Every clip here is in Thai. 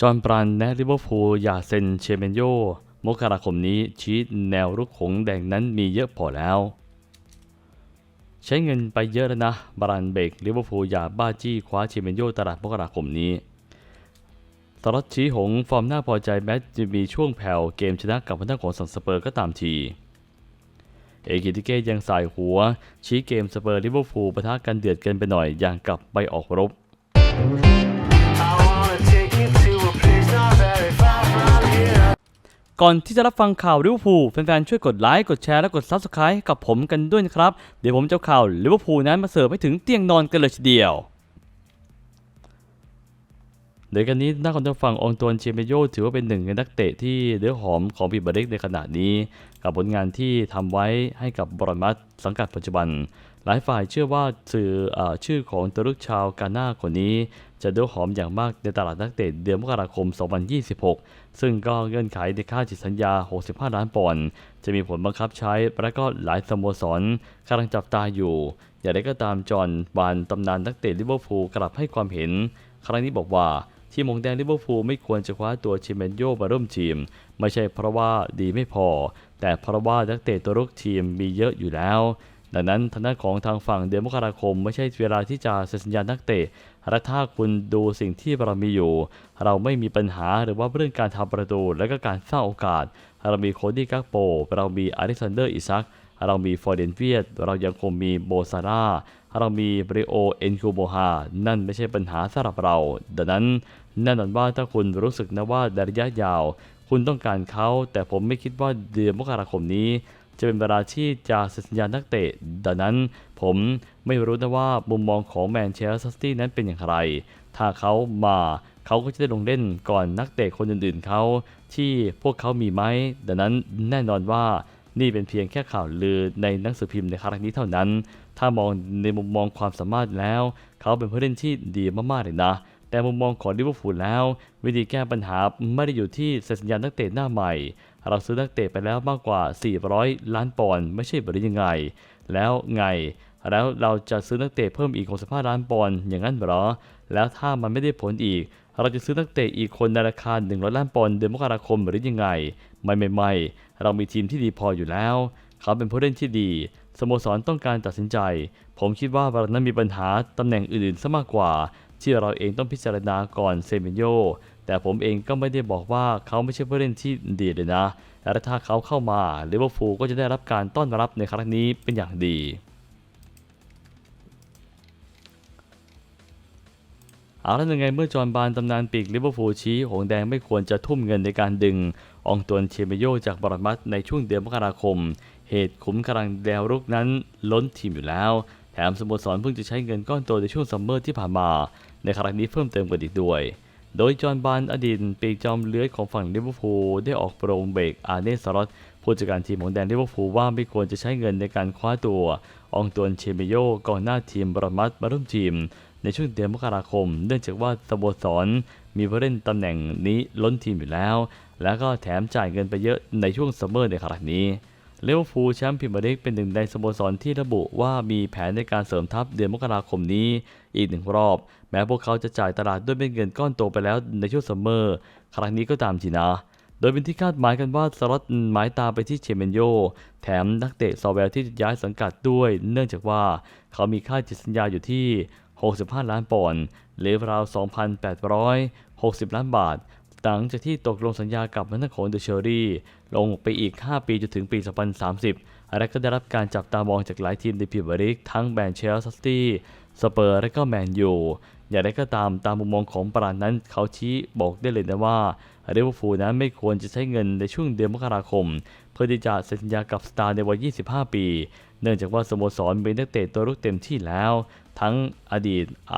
จอห์นบรันแนะลิเวอร์พูลอย่าเซ็นเชเมนโยมกราคมนี้ชี้แนวรุกหงแดงนั้นมีเยอะพอแล้ว ใช้เงินไปเยอะแล้วนะบรันเบกลิเวอร์พูลอย่าบ้าจี้คว้าเชเมนโยตลาดมกราคมนี้สล็อตชี้หงฟอร์มน่าพอใจแม้จะมีช่วงแผ่วเกมชนะกับพันธะของสังสเปอร์ก็ตามทีเอกิติเก้ยังสายหัว ชี้เกมสเปอร์ลิเวอร์พูลปะทะกันเดือดเกินไปหน่อยอย่างกับไปออกรบ ก่อนที่จะรับฟังข่าวลิเวอร์พูลแฟนๆช่วยกดไลค์กดแชร์และกด Subscribe กับผมกันด้วยนะครับ เดี๋ยวผมจะข่าวลิเวอร์พูลนั้นมาเสิร์ฟให้ถึงเตียงนอนกันเลยทีเดียวโดยกันนี้หน้าของทางฝั่งองตวนเชเมโยถือว่าเป็นหนึ่งในนักเตะที่เดือหอมของปีบริกในขณะนี้ กับผลงานที่ทำไว้ให้กับบรอนมัสสังกัดปัจจุบัน หลายฝ่ายเชื่อว่าสื่อออชื่อของตัวลึกชาวกาหน้าคนนี้ จะเดือหอมอย่างมากในตลาดนักเตะเดือนมกราคม 2026 ซึ่งก็เงื่อนไขในค่าจิตสัญญา 65 ล้านปอนด์จะมีผลบังคับใช้ และก็หลายสโมสรกำลังจับตาอยู่ อย่างไรก็ตามจอห์นบานตำนานนักเตะลิเวอร์พูลกลับให้ความเห็น ครั้งนี้บอกว่าทีมงแดงลิเวอร์พูลไม่ควรจะคว้าตัวชิเมนโยมาร่วมทีม ไม่ใช่เพราะว่าดีไม่พอ แต่เพราะว่านักเตะตัวรุกทีมมีเยอะอยู่แล้ว ดังนั้นทางด้านของทางฝั่งเดือนมกราคม ไม่ใช่เวลาที่จะเซ็นสัญญานักเตะและถ้าคุณดูสิ่งที่เรามีอยู่ เราไม่มีปัญหาหรือว่าเรื่องการทำประตูและก็การสร้างโอกาส เรามีโคดี้กักโป เรามีอเล็กซานเดอร์อิซักเรามีฟอร์เดนเวียด เรายังคงมีโบซาร่า เรามีบริโอเอ็นคูโบฮา นั่นไม่ใช่ปัญหาสำหรับเรา ดังนั้นแน่นอนว่าถ้าคุณรู้สึกนะว่าระยะยาว คุณต้องการเขา แต่ผมไม่คิดว่าเดือนมกราคมนี้ จะเป็นเวลาที่จะเซ็นสัญญานักเตะ ดังนั้นผมไม่รู้นะว่ามุมมองของแมนเชสเตอร์ซิตี้นั้นเป็นอย่างไร ถ้าเขามาเขาก็จะได้ลงเล่นก่อนนักเตะคนอื่นๆเขาที่พวกเขามีไหมดังนั้นแน่นอนว่านี่เป็นเพียงแค่ข่าวลือในหนังสือพิมพ์ในครั้งนี้เท่านั้น ถ้ามองในมุมมองความสามารถแล้ว เขาเป็นผู้เล่นที่ดีมากๆเลยนะ แต่มุมมองของลิเวอร์พูลแล้ว วิธีแก้ปัญหาไม่ได้อยู่ที่เซ็นสัญญานักเตะหน้าใหม่ เราซื้อนักเตะไปแล้วมากกว่า 400 ล้านปอนด์ไม่ใช่บริยังไง แล้วไง แล้วเราจะซื้อนักเตะเพิ่มอีก 65 ล้านปอนด์อย่างนั้นหรอ แล้วถ้ามันไม่ได้ผลอีก เราจะซื้อนักเตะอีกคนในราคา 100 ล้านปอนด์เดือนมกราคมหรือยังไง ไม่ไม่ไม่เรามีทีมที่ดีพออยู่แล้ว เขาเป็นผู้เล่นที่ดีสโมสรต้องการตัดสินใจ ผมคิดว่าเรานั้นมีปัญหาตำแหน่งอื่นๆซะมากกว่าที่เราเองต้องพิจารณาก่อนเซเมนโย แต่ผมเองก็ไม่ได้บอกว่าเขาไม่ใช่ผู้เล่นที่ดีเลยนะ และถ้าเขาเข้ามาลิเวอร์พูลก็จะได้รับการต้อนรับในครั้งนี้เป็นอย่างดีเอาแล้วยังไงเมื่อจอห์นบานตำนานปีกลิเวอร์พูลชี้หงแดงไม่ควรจะทุ่มเงินในการดึงอองตวนเชเมโยจากบรอดมัสในช่วงเดือนมกราคม เหตุขุมกำลังแดวรุกนั้นล้นทีมอยู่แล้ว แถมสโมสรเพิ่งจะใช้เงินก้อนโตในช่วงซัมเมอร์ที่ผ่านมา ในครั้งนี้เพิ่มเติมกันอีกด้วย โดยจอห์นบานอดีตปีกจอมเลื้อยของฝั่งลิเวอร์พูลได้ออกโปรงเบรกอาร์เนสลอตผู้จัดการทีมของแดนลิเวอร์พูลว่าไม่ควรจะใช้เงินในการคว้าตัว องตวนเชเมโยกองหน้าทีมบรมัสมาร่วมทีม ในช่วงเดือนมกราคม เนื่องจากว่าสโมสรมีผู้เล่นตำแหน่งนี้ล้นทีมอยู่แล้ว แล้วก็แถมจ่ายเงินไปเยอะในช่วงซัมเมอร์ในครั้งนี้ เลเวอร์พูลแชมป์พรีเมียร์ลีกเป็นหนึ่งในสโมสรที่ระบุว่ามีแผนในการเสริมทัพเดือนมกราคมนี้อีกหนึ่งรอบ แม้พวกเขาจะจ่ายตลาดด้วยเม็ดเงินก้อนโตไปแล้วในช่วงซัมเมอร์ ครั้งนี้ก็ตามทีนะ โดยเป็นที่คาดหมายกันว่าสล็อตหมายตาไปที่เชเมนโย แถมนักเตะซอเวลที่ย้ายสังกัดด้วย เนื่องจากว่าเขามีค่าจิตสัญญาอยู่ที่ 65 ล้านปอนด์หรือราว 2,860 ล้านบาท หลังจากที่ตกลงสัญญากับนักของเดอะเชอรี่ ลงไปอีก 5 ปีจนถึงปี 2030 และก็ได้รับการจับตามองจากหลายทีมในพรีเมียร์ลีกทั้งแมนเชสเตอร์ซิตี้สเปอร์และก็แมนยูอย่างไรก็ตามตามมุมมองของปราณนั้นเขาชี้บอกได้เลยนะว่าลิเวอร์พูลนั้นไม่ควรจะใช้เงินในช่วงเดือนมกราคม เพื่อที่จะเซ็นสัญญากับสตาร์ในวัย 25 ปี เนื่องจากว่าสโมสรมีนักเตะตัวรุกเต็มที่แล้ว ทั้งอดีตอ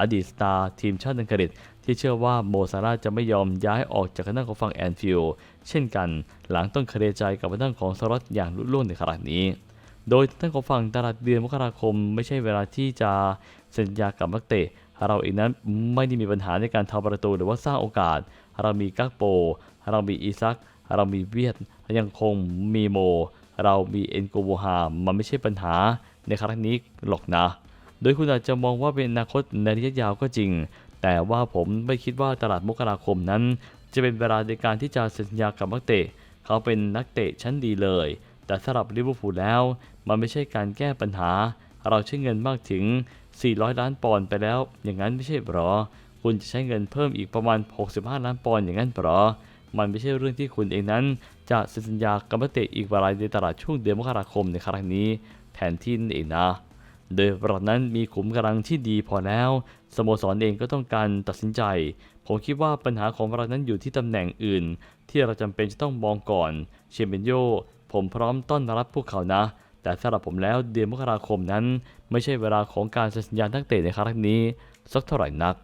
อดีตสตาร์ทีมชาติอังกฤษ ที่เชื่อว่าโมซาร่าจะไม่ยอมย้ายออกจากคณะของฝั่งแอนฟิลเช่นกันหลังต้องเคลียร์ใจกับคณะของสล็อตอย่างลุล่วงในขณะนี้ โดยท่านของฝั่งตลาดเดือนมกราคมไม่ใช่เวลาที่จะเซ็นสัญญากับนักเตะเราเองนั้นไม่ได้มีปัญหาในการทำประตูหรือว่าสร้างโอกาส เรามีกักโป เรามีอีซัก เรามีเวียดยังคงมีโม เรามีเอ็นโกโวฮามันไม่ใช่ปัญหาในครั้งนี้หรอกนะ โดยคุณอาจจะมองว่าเป็นอนาคตในระยะยาวก็จริง แต่ว่าผมไม่คิดว่าตลาดมกราคมนั้น จะเป็นเวลาในการที่จะเซ็นสัญญากับนักเตะ เขาเป็นนักเตะชั้นดีเลย แต่สำหรับลิเวอร์พูลแล้ว มันไม่ใช่การแก้ปัญหา เราใช้เงินมากถึง 400 ล้านปอนด์ไปแล้ว อย่างนั้นไม่ใช่หรอ คุณจะใช้เงินเพิ่มอีกประมาณ 65 ล้านปอนด์อย่างนั้นหรอ มันไม่ใช่เรื่องที่คุณเองนั้น จะเซ็นสัญญากับนักเตะอีกราในตลาดช่วงเดือนมกราคมในครั้งนี้แทนที่นั่นเองนะ โดยเรานั้นมีขุมกำลังที่ดีพอแล้ว สโมสรเองก็ต้องการตัดสินใจ ผมคิดว่าปัญหาของเรานั้นอยู่ที่ตำแหน่งอื่น ที่เราจำเป็นจะต้องมองก่อน เชมเปนโย ผมพร้อมต้อนรับพวกเขานะ แต่สำหรับผมแล้วเดือนมกราคมนั้น ไม่ใช่เวลาของการเซ็นสัญญานักเตะในครั้งนี้ สักเท่าไหร่นัก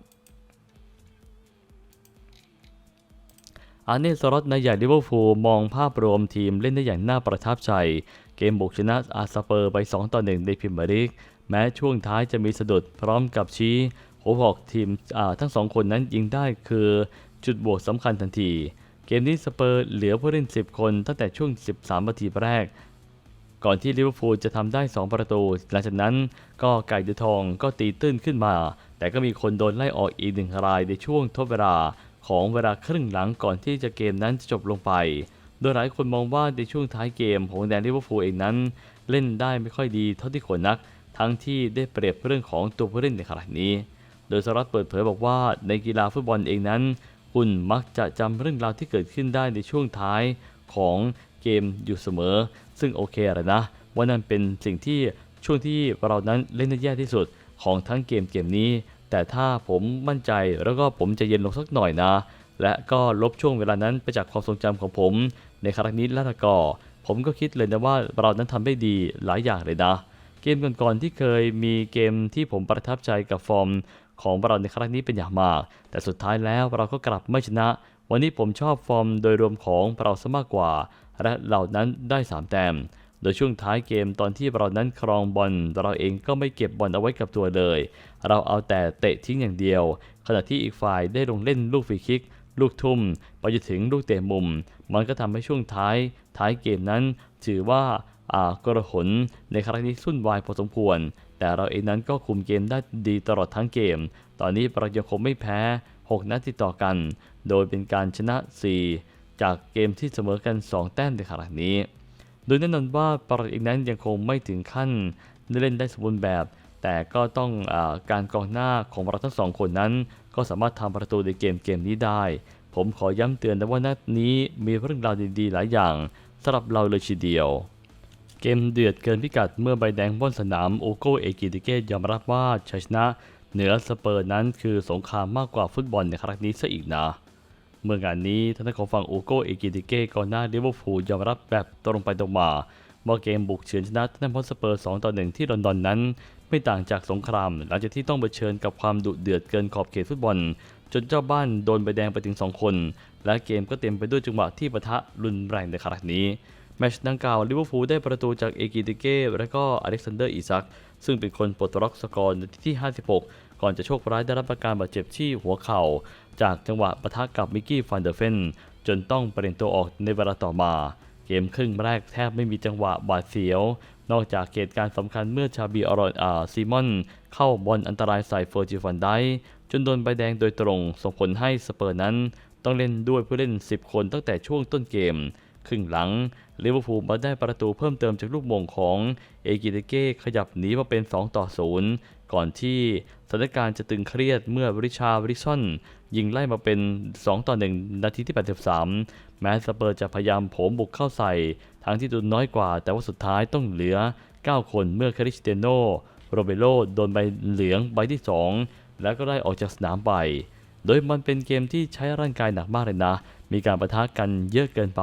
อาเนสลอตนายใหญ่ลิเวอร์พูลมองภาพรวมทีมเล่นได้อย่างน่าประทับใจ เกมบุกชนะอาร์เปอร์ไป 2 ต่อ 1 ในพรีเมียร์ลีก แม้ช่วงท้ายจะมีสะดุดพร้อมกับชี้หัวหอกทีมทั้งสองคนนั้นยิงได้คือจุดบวกสำคัญทันที เกมนี้สเปอร์เหลือผู้เล่น 10 คนตั้งแต่ช่วง 13 นาทีแรก ก่อนที่ลิเวอร์พูลจะทำได้ 2 ประตู หลังจากนั้นก็ไก่เดือทองก็ตีตื้นขึ้นมา แต่ก็มีคนโดนไล่ออกอีกหนึ่งรายในช่วงทดเวลาของเวลาครึ่งหลังก่อนที่จะเกมนั้นจะจบลงไป โดยหลายคนมองว่าในช่วงท้ายเกมของแดนลิเวอร์พูลเองนั้น เล่นได้ไม่ค่อยดีเท่าที่ควรนัก ทั้งที่ได้เปรียบเรื่องของตัวผู้เล่นในขณะนี้ โดยสรัตเปิดเผยบอกว่าในกีฬาฟุตบอลเองนั้น คุณมักจะจำเรื่องราวที่เกิดขึ้นได้ในช่วงท้ายของเกมอยู่เสมอ ซึ่งโอเคแหละนะว่านั่นเป็นสิ่งที่ช่วงที่เรานั้นเล่นได้แย่ที่สุดของทั้งเกมเกมนี้ แต่ถ้าผมมั่นใจแล้วก็ผมจะเย็นลงสักหน่อยนะ และก็ลบช่วงเวลานั้นไปจากความทรงจำของผม ในครั้งนี้แล้วก็ผมก็คิดเลยนะว่าเรานั้นทำได้ดีหลายอย่างเลยนะ เกมก่อนๆที่เคยมีเกมที่ผมประทับใจกับฟอร์มของเราในครั้งนี้เป็นอย่างมาก แต่สุดท้ายแล้วเราก็กลับไม่ชนะ วันนี้ผมชอบฟอร์มโดยรวมของเราซะมากกว่า และเหล่านั้นได้ 3 แต้ม โดยช่วงท้ายเกมตอนที่เรานั้นครองบอลเราเองก็ไม่เก็บบอลเอาไว้กับตัวเลย เราเอาแต่เตะทิ้งอย่างเดียว ขณะที่อีกฝ่ายได้ลงเล่นลูกฟรีคิก ลูกทุ่มไปจนถึงลูกเตะมุม มันก็ทำให้ช่วงท้าย ท้ายเกมนั้น ถือว่า กระหนในครั้งนี้สุ่นวายพอสมควร แต่เราเองนั้นก็คุมเกมได้ดีตลอดทั้งเกม ตอนนี้เรายังคงไม่แพ้ 6 นัดติดต่อกัน โดยเป็นการชนะ 4 จากเกมที่เสมอกัน 2 แต้มในขณะนี้ โดยแน่นอนว่าปรเอกนั้นยังคงไม่ถึงขั้นเล่นได้สมบูรณ์แบบ แต่ก็ต้องอการกองหน้าของเราทั้งสองคนนั้น ก็สามารถทำประตูในเกมเกมนี้ได้ ผมขอย้ำเตือนนะว่านัดนี้มีเรื่องราวดีๆ หลายอย่างสำหรับเราเลยทีเดียว เกมเดือดเกินพิกัดเมื่อใบแดงบนสนามโอโกเอกิติเกตยอมรับว่าชัยชนะเหนือสเปอร์นั้นคือสงครามมากกว่าฟุตบอลในครั้งนี้ซะอีกนะ เมื่องานนี้ท่านของฝั่งโอโกเอกิติเกตก่องหน้าลิเวอร์พูลยอมรับแบบตรงไปตรงมาว่าเกมบุกเฉือนชนะท่านพอสเปอร์ 2 ต่อ 1 ที่ลอนดอนนั้น ไม่ต่างจากสงคราม หลังจากที่ต้องเผชิญกับความดุเดือดเกินขอบเขตฟุตบอล จนเจ้าบ้านโดนใบแดงไปถึง 2 คน และเกมก็เต็มไปด้วยจังหวะที่ปะทะรุนแรงในครั้งนี้ แมชดังกล่าวลิเวอร์พูลได้ประตูจากเอกิติเก้และก็อเล็กซานเดอร์อิซัก ซึ่งเป็นคนปลดล็อกสกอร์นาทีที่ 56 ก่อนจะโชคร้ายได้รับอาการบาดเจ็บที่หัวเข่า จากจังหวะปะทะกับมิกกี้ฟันเดอร์เฟนจนต้องเปลี่ยนตัวออกในเวลาต่อมา เกมครึ่งแรกแทบไม่มีจังหวะบาดเสียว นอกจากเหตุการณ์สำคัญเมื่อชาบีอรอนอาซีมอน เข้าบอลอันตรายใส่เฟอร์จิฟันไดจนโดนใบแดงโดยตรงส่งผลให้สเปอร์นั้น ต้องเล่นด้วยผู้เล่น 10 คนตั้งแต่ช่วงต้นเกม ครึ่งหลังลิเวอร์พูลมาได้ประตูเพิ่มเติมจากลูกมงของเอกิเตเก้ขยับหนีมาเป็น 2 ต่อ 0 ก่อนที่สถานการณ์จะตึงเครียดเมื่อริชาบริซอน ยิงไล่มาเป็น 2 ต่อ 1 นาทีที่ 83 แม้สเปอร์จะพยายามโผมบุกเข้าใส่ ทั้งที่ดุนน้อยกว่า แต่ว่าสุดท้ายต้องเหลือ 9 คนเมื่อคริสเตียโนโรเบโลโดนใบเหลืองใบที่ 2 แล้วก็ได้ออกจากสนามไป โดยมันเป็นเกมที่ใช้ร่างกายหนักมากเลยนะ มีการประทะกันเยอะเกินไป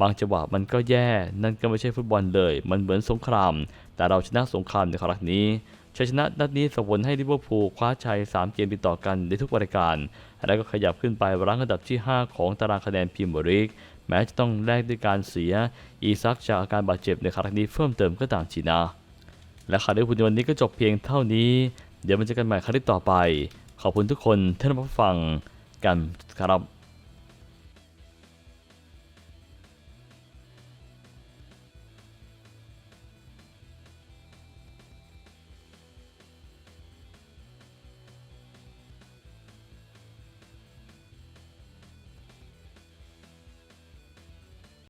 บางจังหวะมันก็แย่ นั่นก็ไม่ใช่ฟุตบอลเลย มันเหมือนสงคราม แต่เราชนะสงครามในครั้งนี้ชัยชนะนัดนี้ส่งผลให้ลิเวอร์พูลคว้าชัย 3 เกมติดต่อกันในทุกรายการ และก็ขยับขึ้นไปรั้งอันดับที่ 5 ของตารางคะแนนพรีเมียร์ลีกแม้จะต้องแลกด้วยการเสีย อีซักจากอาการบาดเจ็บในครั้งนี้เพิ่มเติมก็ตามทีนะและข่าวด้วยคุณในวันนี้ก็จบเพียงเท่านี้ เดี๋ยวมันจะกันใหม่ครั้งต่อไป ขอบคุณทุกคนที่รับฟังกันครับ